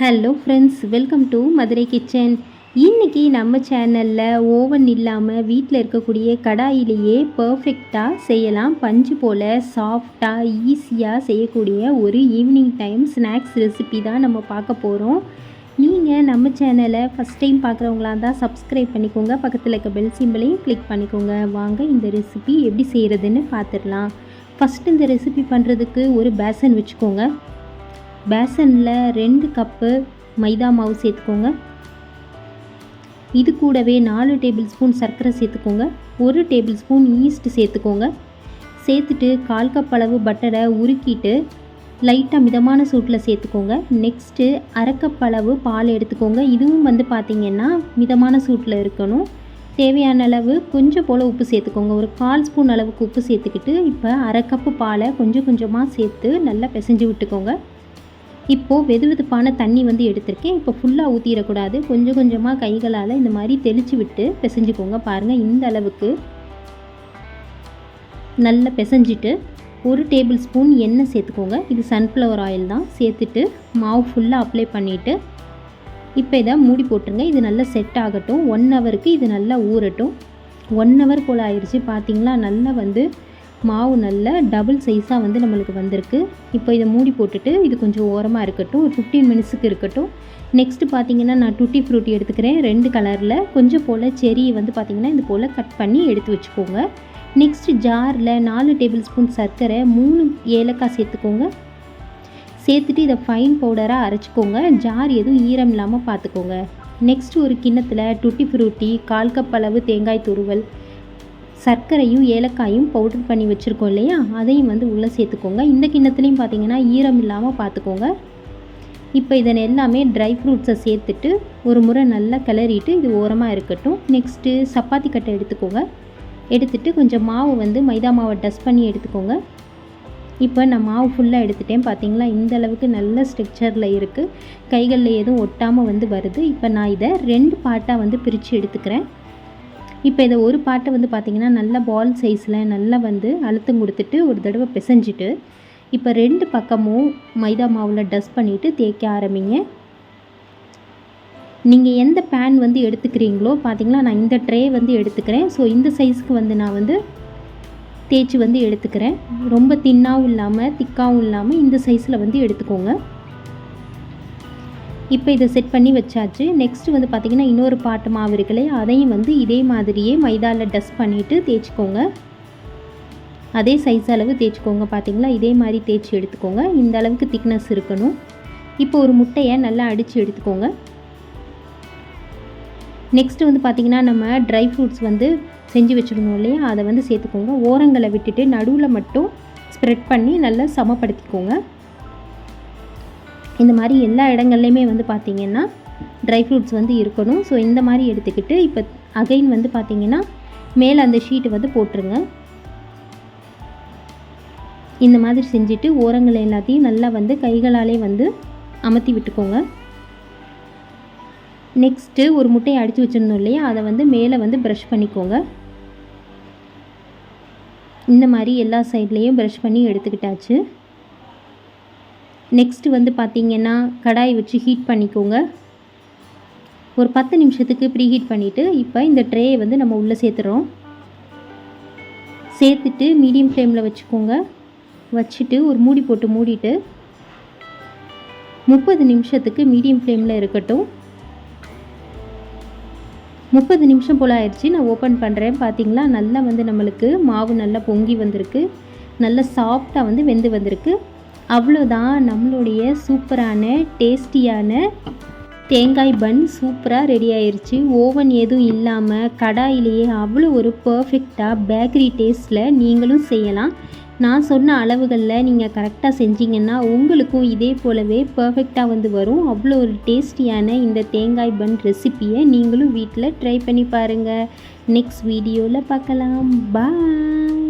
Hello friends welcome to Madurai kitchen இன்றைக்கி நம்ம சேனலில் ஓவன் இல்லாமல் வீட்டில் இருக்கக்கூடிய கடாயிலேயே பர்ஃபெக்டாக செய்யலாம். பஞ்சு போல் சாஃப்டாக ஈஸியாக செய்யக்கூடிய ஒரு ஈவினிங் டைம் ஸ்நாக்ஸ் ரெசிபி தான் நம்ம பார்க்க போகிறோம் நீங்கள் நம்ம சேனலை ஃபஸ்ட் டைம் பார்க்குறவங்களா இருந்தால் சப்ஸ்கிரைப் பண்ணிக்கோங்க. பக்கத்தில் இருக்க பெல் சிம்பிளையும் கிளிக் பண்ணிக்கோங்க. வாங்க இந்த ரெசிபி எப்படி செய்கிறதுன்னு பார்த்துடலாம். ஃபஸ்ட் இந்த ரெசிபி பண்ணுறதுக்கு ஒரு பேசன் வச்சுக்கோங்க. பேசனில் ரெண்டு கப்பு மைதா மாவு சேர்த்துக்கோங்க. இது கூடவே நாலு டேபிள் ஸ்பூன் சர்க்கரை சேர்த்துக்கோங்க. ஒரு டேபிள் ஸ்பூன் ஈஸ்ட் சேர்த்துக்கோங்க. சேர்த்துட்டு கால் கப் அளவு பட்டரை உருக்கிட்டு லைட்டாக மிதமான சூட்டில் சேர்த்துக்கோங்க. நெக்ஸ்ட்டு அரை அளவு பால் எடுத்துக்கோங்க. இதுவும் வந்து பார்த்திங்கன்னா மிதமான சூட்டில் இருக்கணும். தேவையான அளவு கொஞ்சம் போல் உப்பு சேர்த்துக்கோங்க. ஒரு கால் ஸ்பூன் அளவுக்கு உப்பு சேர்த்துக்கிட்டு இப்போ அரை கப்பு பாலை கொஞ்சம் கொஞ்சமாக சேர்த்து நல்லா பிசைஞ்சு விட்டுக்கோங்க. இப்போது வெது வெதுப்பான தண்ணி வந்து எடுத்திருக்கேன். இப்போ ஃபுல்லாக ஊற்றிடக்கூடாது கொஞ்சம் கொஞ்சமாக கைகளால் இந்த மாதிரி தெளித்து விட்டு பிசைஞ்சுக்கோங்க பாருங்கள் இந்த அளவுக்கு நல்லா பிசைஞ்சிட்டு ஒரு டேபிள் ஸ்பூன் எண்ணெய் சேர்த்துக்கோங்க. இது சன்ஃப்ளவர் ஆயில் தான். சேர்த்துட்டு மாவு ஃபுல்லாக அப்ளை பண்ணிவிட்டு இப்போ இதை மூடி போட்டுருங்க. இது நல்லா செட் ஆகட்டும். ஒன் ஹவருக்கு இது நல்லா ஊறட்டும். ஒன் ஹவர் போல் ஆயிடுச்சு. பார்த்தீங்களா? நல்லா வந்து மாவு நல்ல டபுள் சைஸாக வந்து நம்மளுக்கு வந்திருக்கு. இப்போ இதை மூடி போட்டுட்டு இது கொஞ்சம் ஓரமாக இருக்கட்டும் ஒரு ஃபிஃப்டீன் மினிட்ஸுக்கு இருக்கட்டும். நெக்ஸ்ட்டு பார்த்தீங்கன்னா நான் டுட்டி ஃப்ரூட்டி எடுத்துக்கிறேன். ரெண்டு கலரில் கொஞ்சம் போல் செரியை வந்து பார்த்திங்கன்னா இது போல் கட் பண்ணி எடுத்து வச்சுக்கோங்க. நெக்ஸ்ட்டு ஜாரில் நாலு டேபிள் ஸ்பூன் சர்க்கரை மூணு ஏலக்காய் சேர்த்துக்கோங்க. சேர்த்துட்டு இதை ஃபைன் பவுடராக அரைச்சிக்கோங்க. ஜார் எதுவும் ஈரம் இல்லாமல் பார்த்துக்கோங்க நெக்ஸ்ட்டு ஒரு கிண்ணத்தில் டுட்டி ஃப்ரூட்டி கால் கப் அளவு தேங்காய் துருவல் சர்க்கரையும் ஏலக்காயும் பவுடர் பண்ணி வச்சுருக்கோம் இல்லையா? அதையும் வந்து உள்ளே சேர்த்துக்கோங்க. இந்த கிண்ணத்துலேயும் பார்த்தீங்கன்னா ஈரம் இல்லாமல் பார்த்துக்கோங்க இப்போ இதனை எல்லாமே ட்ரை ஃப்ரூட்ஸை சேர்த்துட்டு ஒரு முறை நல்லா கிளறிட்டு இது ஓரமாக இருக்கட்டும். நெக்ஸ்ட்டு சப்பாத்தி கட்டை எடுத்துக்கோங்க. எடுத்துட்டு கொஞ்சம் மாவு வந்து மைதா மாவை டஸ்ட் பண்ணி எடுத்துக்கோங்க. இப்போ நான் மாவு ஃபுல்லாக எடுத்துட்டேன். பார்த்தீங்களா இந்த அளவுக்கு நல்ல ஸ்ட்ரக்சரில் இருக்குது கைகளில் எதுவும் ஒட்டாமல் வந்து வருது. இப்போ நான் இதை ரெண்டு பார்ட்டாக வந்து பிரித்து எடுத்துக்கிறேன். இப்போ இதை ஒரு பாட்டை வந்து பார்த்திங்கன்னா நல்ல பால் சைஸில் நல்லா வந்து அழுத்தம் கொடுத்துட்டு ஒரு தடவை பிசைஞ்சிட்டு இப்போ ரெண்டு பக்கமும் மைதா மாவில் டஸ்ட் பண்ணிவிட்டு தேய்க்க ஆரம்பிங்க. நீங்கள் எந்த பேன் வந்து எடுத்துக்கிறீங்களோ பார்த்தீங்களா நான் இந்த ட்ரே வந்து எடுத்துக்கிறேன். ஸோ இந்த சைஸ்க்கு வந்து நான் வந்து தேய்ச்சி வந்து எடுத்துக்கிறேன். ரொம்ப தின்னாகவும் இல்லாமல் திக்காகவும் இல்லாமல் இந்த சைஸில் வந்து எடுத்துக்கோங்க. இப்போ இதை செட் பண்ணி வச்சாச்சு. நெக்ஸ்ட்டு வந்து பார்த்திங்கன்னா இன்னொரு பாட்டு மாவு இருக்குல்லே அதையும் வந்து இதே மாதிரியே மைதாவில் டஸ்ட் பண்ணிவிட்டு தேய்ச்சிக்கோங்க. அதே சைஸ் அளவு தேய்ச்சிக்கோங்க பார்த்தீங்களா? இதே மாதிரி தேய்ச்சி எடுத்துக்கோங்க. இந்த அளவுக்கு திக்னஸ் இருக்கணும். இப்போ ஒரு முட்டையை நல்லா அடித்து எடுத்துக்கோங்க. நெக்ஸ்ட்டு வந்து பார்த்திங்கன்னா நம்ம ட்ரை ஃப்ரூட்ஸ் வந்து செஞ்சு வச்சுருந்தோம் இல்லையா? அதை வந்து சேர்த்துக்கோங்க. ஓரங்களை விட்டுட்டு நடுவில் மட்டும் ஸ்ப்ரெட் பண்ணி நல்லா சமப்படுத்திக்கோங்க. இந்த மாதிரி எல்லா இடங்கள்லையுமே வந்து பார்த்திங்கன்னா ட்ரை ஃப்ரூட்ஸ் வந்து இருக்கணும். ஸோ இந்த மாதிரி எடுத்துக்கிட்டு இப்போ அகைன் வந்து பார்த்திங்கன்னா மேலே அந்த ஷீட்டு வந்து போட்டுருங்க. இந்த மாதிரி செஞ்சுட்டு ஓரங்கள் எல்லாத்தையும் நல்லா வந்து கைகளாலே வந்து அமர்த்தி விட்டுக்கோங்க. நெக்ஸ்ட்டு ஒரு முட்டையை அடித்து வச்சுருந்தோம் இல்லையா? அதை வந்து மேலே வந்து ப்ரஷ் பண்ணிக்கோங்க. இந்த மாதிரி எல்லா சைட்லேயும் ப்ரஷ் பண்ணி எடுத்துக்கிட்டாச்சு. நெக்ஸ்ட்டு வந்து பார்த்திங்கன்னா கடாய் வச்சு ஹீட் பண்ணிக்கோங்க. ஒரு பத்து நிமிஷத்துக்கு ப்ரீ ஹீட் பண்ணிவிட்டு இப்போ இந்த ட்ரேயை வந்து நம்ம உள்ளே சேர்த்துறோம். சேர்த்துட்டு மீடியம் ஃப்ளேமில் வச்சுக்கோங்க. வச்சுட்டு ஒரு மூடி போட்டு மூடிட்டு முப்பது நிமிஷத்துக்கு மீடியம் ஃப்ளேமில் இருக்கட்டும். முப்பது நிமிஷம் போல் ஆயிடுச்சு. நான் ஓப்பன் பண்ணுறேன் பார்த்தீங்களா நல்லா வந்து நம்மளுக்கு மாவு நல்லா பொங்கி வந்திருக்கு. நல்லா சாஃப்டாக வந்து வெந்து வந்திருக்கு. அவ்வளோதான். நம்மளுடைய சூப்பரான டேஸ்டியான தேங்காய் பன் சூப்பராக ரெடி ஆயிடுச்சு ஓவன் எதுவும் இல்லாமல் கடாயிலேயே அவ்வளோ ஒரு பர்ஃபெக்டாக பேக்கரி டேஸ்ட்டில் நீங்களும் செய்யலாம். நான் சொன்ன அளவுகளில் நீங்கள் கரெக்டாக செஞ்சீங்கன்னா உங்களுக்கும் இதே போலவே பர்ஃபெக்டாக வந்து வரும். அவ்வளோ ஒரு டேஸ்டியான இந்த தேங்காய் பன் ரெசிப்பியை நீங்களும் வீட்டில் ட்ரை பண்ணி பாருங்கள் நெக்ஸ்ட் வீடியோவில் பார்க்கலாம். பாய்